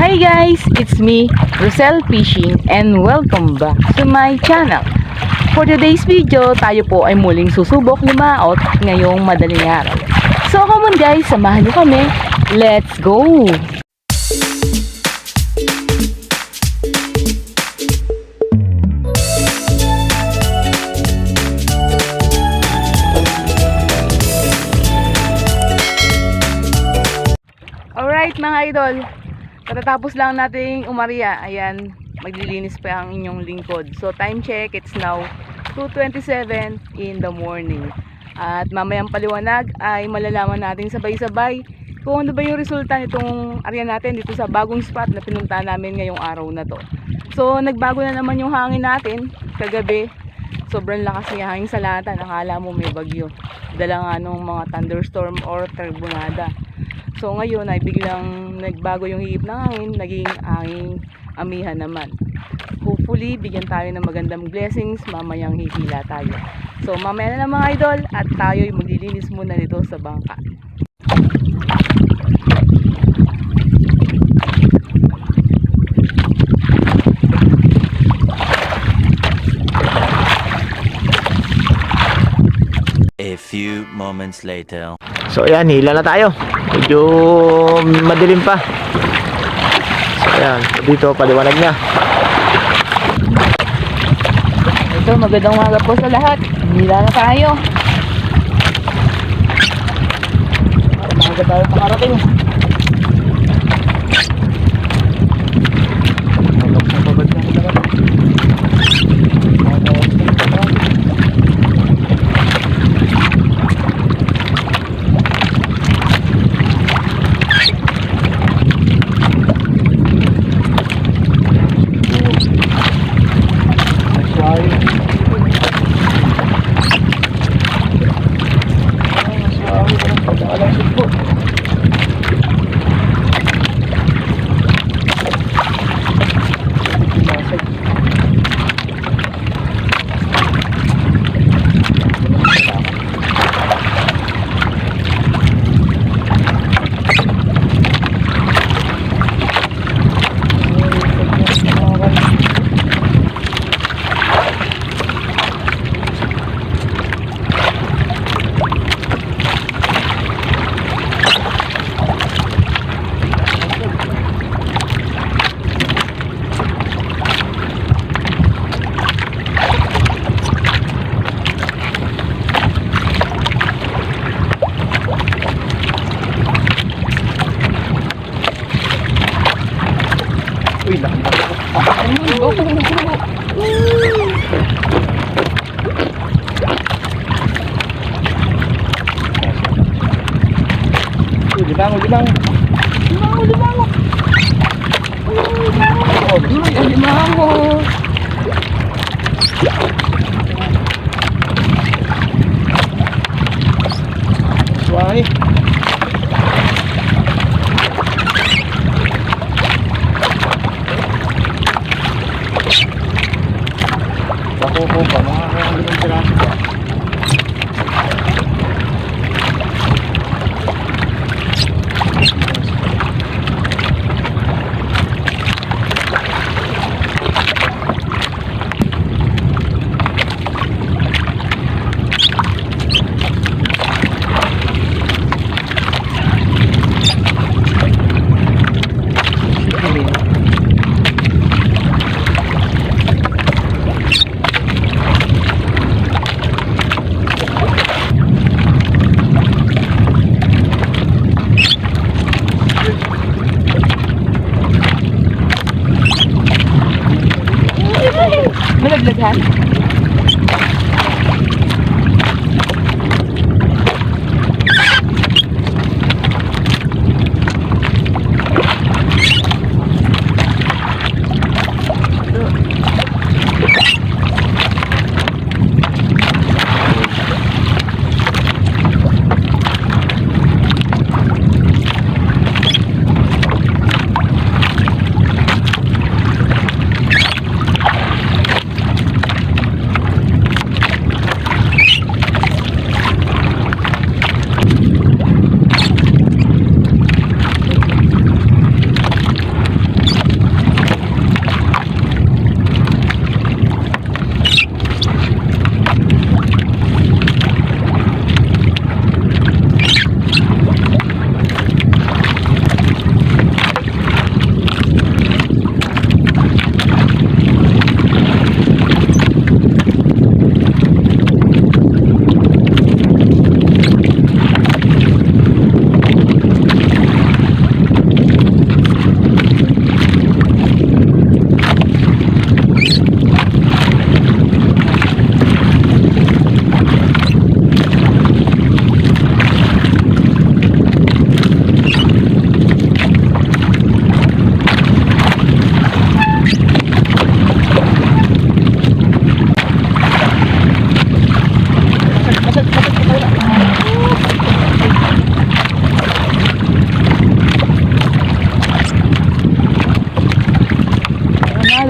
Hi guys, it's me, Rosel Fishing and welcome back to my channel. For today's video, tayo po ay muling susubok lumaot ngayong madaling araw. So come on guys, samahan niyo kami. Let's go! Alright mga idol, katatapos lang nating umaria. Ayan, maglilinis pa ang inyong lingkod. So time check, it's now 2.27 in the morning. At mamayang paliwanag ay malalaman natin sabay-sabay kung ano ba yung resulta nitong area natin dito sa bagong spot na pinunta namin ngayong araw na to. So nagbago na naman yung hangin natin kagabi. Sobrang lakas ng hangin sa lata. Nakala mo may bagyo. Dala nga nung mga thunderstorm or turbonada. So ngayon ay biglang nagbago yung hihip ng hangin, naging hangin amihan naman. Hopefully, bigyan tayo ng magandang blessings, mamayang hihila tayo. So mamaya na lang mga idol at tayo ay maglilinis muna nito sa bangka. Few moments later. So ayan, hila na tayo. Medyo madilim pa. So ayan, dito paliwanag niya. Ito, magandang umaga po sa lahat. Hila na tayo. Umaga tayo pakarating. di bango, di bango. Di bango, di bango. Oh, di bango. Suami.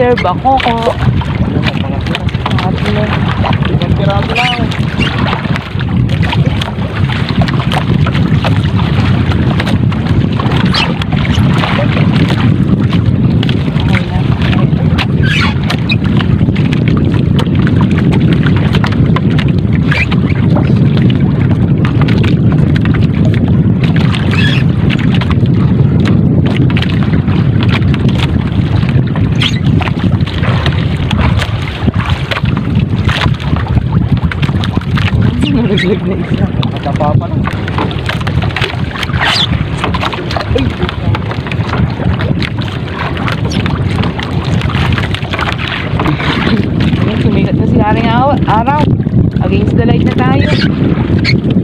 Roller, bakoko. Pangatlo. Ibang piraso lang. Nalaglag na isa. Matapa pa lang. Ayan, Aw- Araw. Against the light na tayo.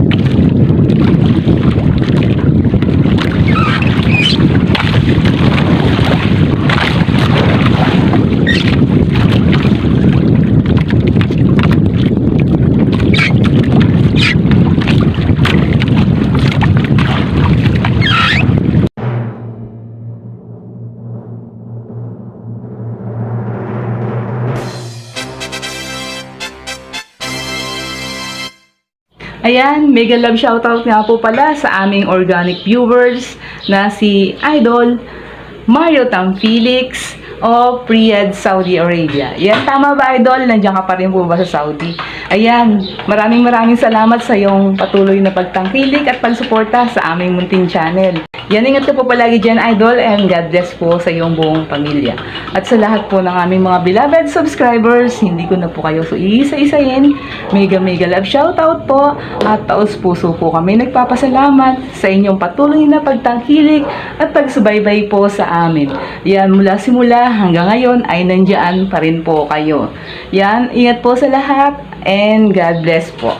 Ayan, mega love shoutout nga po pala sa aming organic viewers na si Idol Mario Tam Felix o Riyadh, Saudi Arabia. Yan, tama ba Idol? Nandiyan ka pa rin po ba sa Saudi? Ayan, maraming maraming salamat sa iyong patuloy na pagtangkilik at pagsuporta sa aming munting channel. Yan, ingat ka po palagi dyan, Idol, and God bless po sa iyong buong pamilya. At sa lahat po ng aming mga beloved subscribers, hindi ko na po kayo so iisa-isahin. Mega mega love shoutout po at taos puso po kami nagpapasalamat sa inyong patuloy na pagtangkilik at pagsubaybay po sa amin. Yan, mula simula hanggang ngayon ay nandiyan pa rin po kayo. Yan, ingat po sa lahat and God bless po.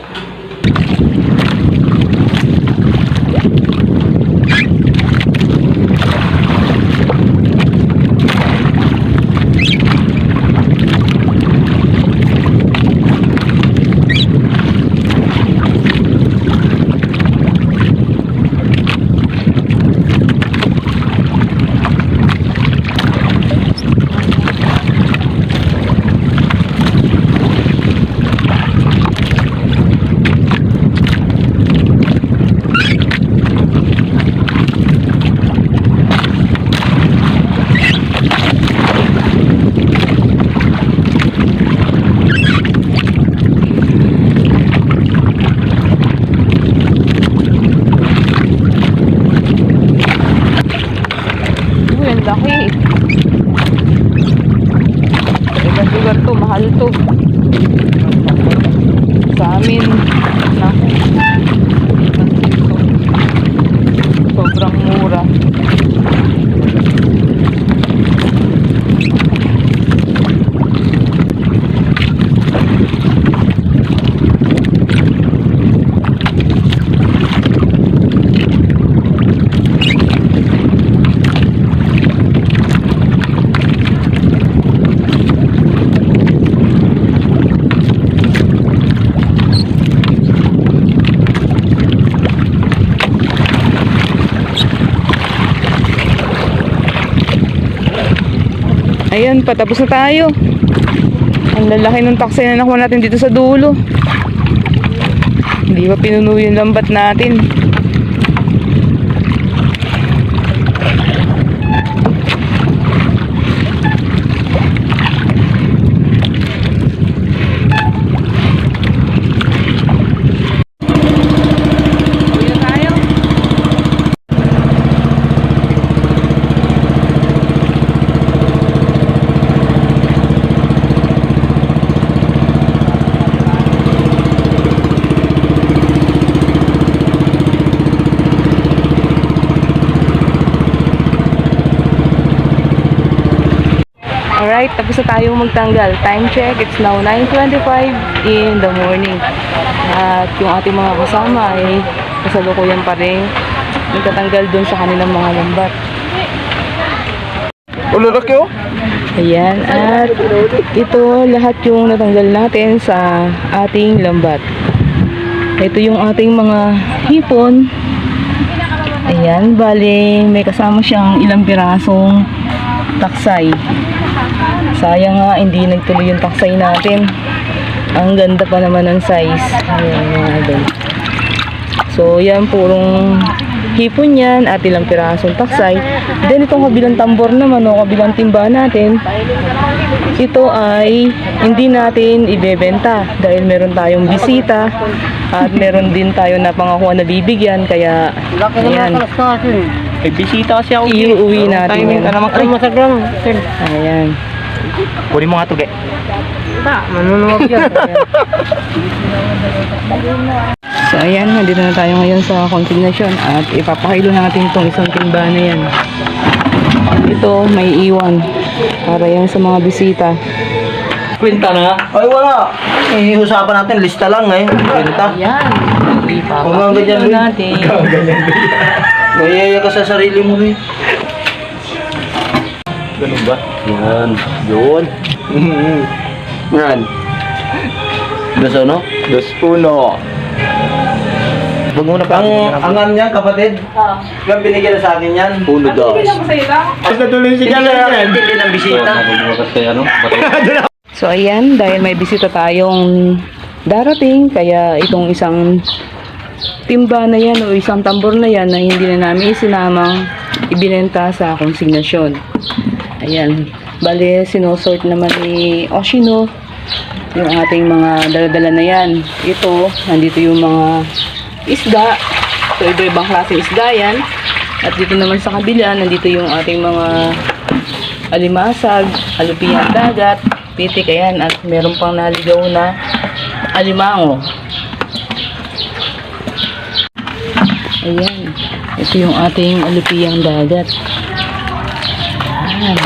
Uy, ang laki. Ibang lugar to, mahal to. Sa amin, naku. Sobrang mura. Ayan, patapos na tayo. Ang lalaki ng taxi na nakuha natin dito sa dulo. Hindi pa pinuno yung lambat natin. Uwi na tayo. Alright, tapos na tayo magtanggal. Time check, it's now 9.25 in the morning. At yung ating mga kasama ay kasalukuyan pa rin nagtatanggal dun sa kanilang mga lambat. Ululok yun? Ayan, at ito lahat yung natanggal natin sa ating lambat. Ito yung ating mga hipon. Ayan, bali may kasama siyang ilang pirasong taksay. Sayang nga, hindi nagtuloy yung taksay natin. Ang ganda pa naman ng size. Ayan, mga idol. So, yan, purong hipon yan at ilang pirasong taksay. Then, itong kabilang tambor naman, o kabilang timba natin, ito ay hindi natin ibebenta dahil meron tayong bisita at meron din tayo na pangakuha na bibigyan kaya ayan, May bisita kasi ako. iuwi natin yan. ka naman. Ay, Masaglang. Ayan. Kunin mo nga to, ge. Manunuwag yan. So ayan, nandito na tayo ngayon sa consignation at ipapakilo natin itong isang timba na yan. Ito, may iwan para yan sa mga bisita. Kwenta na. Ay, wala. Eh, usapan natin, lista lang eh. Kwenta. Ayan, Kung nga ganyan, ipapakilo Luis. natin. Mayaya ka sa sarili mo eh. Ganun ba? Yan. Yun. Yan. Dos ano? Dos puno. Huwag muna pa. Ang, ang ano niya, kapatid? Ah. Yung binigyan na sa akin yan? Puno dos. Tapos natuloy si Gavin. Hindi ng bisita. So ayan, dahil may bisita tayong darating, kaya itong isang timba na yan o isang tambor na yan na hindi na namin isinamang ibinenta sa konsignasyon. Ayan, bale sinosort naman ni Oshino yung ating mga daladala na yan. Ito, nandito yung mga isda. So iba-ibang klase isda yan. At dito naman sa kabila, nandito yung ating mga alimasag, alupiang dagat, pitik, ayan, at meron pang naligaw na alimango. Ayan, ito yung ating alupiang dagat. Ayan.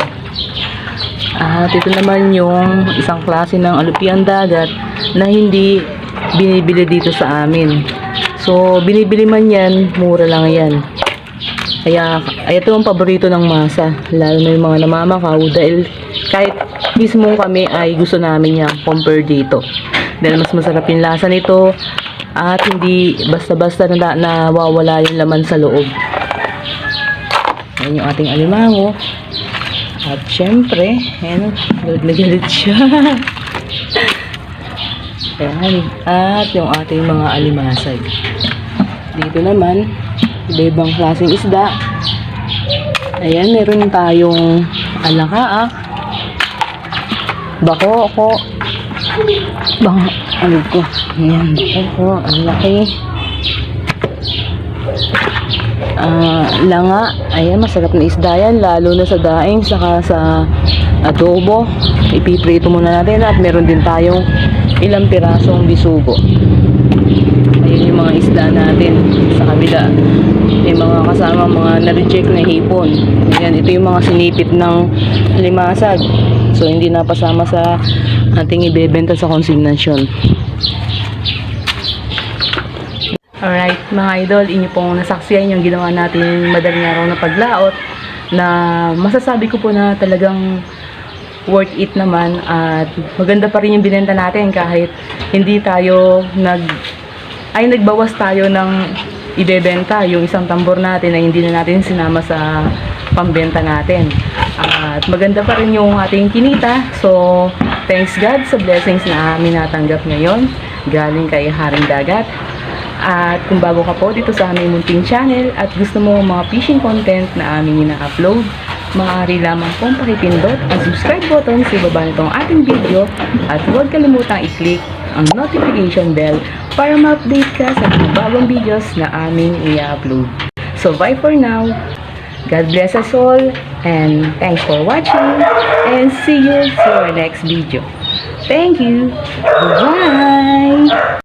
At ito naman yung isang klase ng alupiang dagat na hindi binibili dito sa amin. So, binibili man yan, mura lang yan. Kaya, ay ito ang paborito ng masa, lalo na yung mga namamakaw dahil kahit mismo kami ay gusto namin yan compare dito. Dahil mas masarap yung lasa nito at hindi basta-basta na nawawala yung laman sa loob. Ayan yung ating alimango. At syempre, ayan, Lord na galit siya. Ayan. At yung ating mga alimasag. Dito naman, iba-ibang klaseng isda. Ayan, meron tayong alakaa, bako ko, bang, ano ko, ayan, bako ko, ang laki. Ah, langa, ayan, masarap na isda yan, lalo na sa daing, saka sa adobo. Ipiprito muna natin at meron din tayong ilang pirasong bisugo. Ayun yung mga isda natin sa kabila. May mga kasama mga na-reject na hipon. Ayan, ito yung mga sinipit ng limasag. So, hindi na pasama sa ating ibebenta sa konsignasyon. Alright, mga idol, inyo pong nasaksiyan yung ginawa natin madaling araw na paglaot na masasabi ko po na talagang worth it naman at maganda pa rin yung binenta natin kahit hindi tayo nag ay nagbawas tayo ng ibebenta yung isang tambor natin na hindi na natin sinama sa pambenta natin. At maganda pa rin yung ating kinita. So, thanks God sa blessings na amin natanggap ngayon galing kay Haring Dagat. At kung bago ka po dito sa aming munting channel at gusto mo mga fishing content na aming ina-upload, maaari lamang pong pakipindot ang subscribe button sa ibaba nitong ating video at huwag kalimutang i-click ang notification bell para ma-update ka sa mga bagong videos na aming i-upload. So bye for now. God bless us all and thanks for watching and see you for our next video. Thank you. Bye.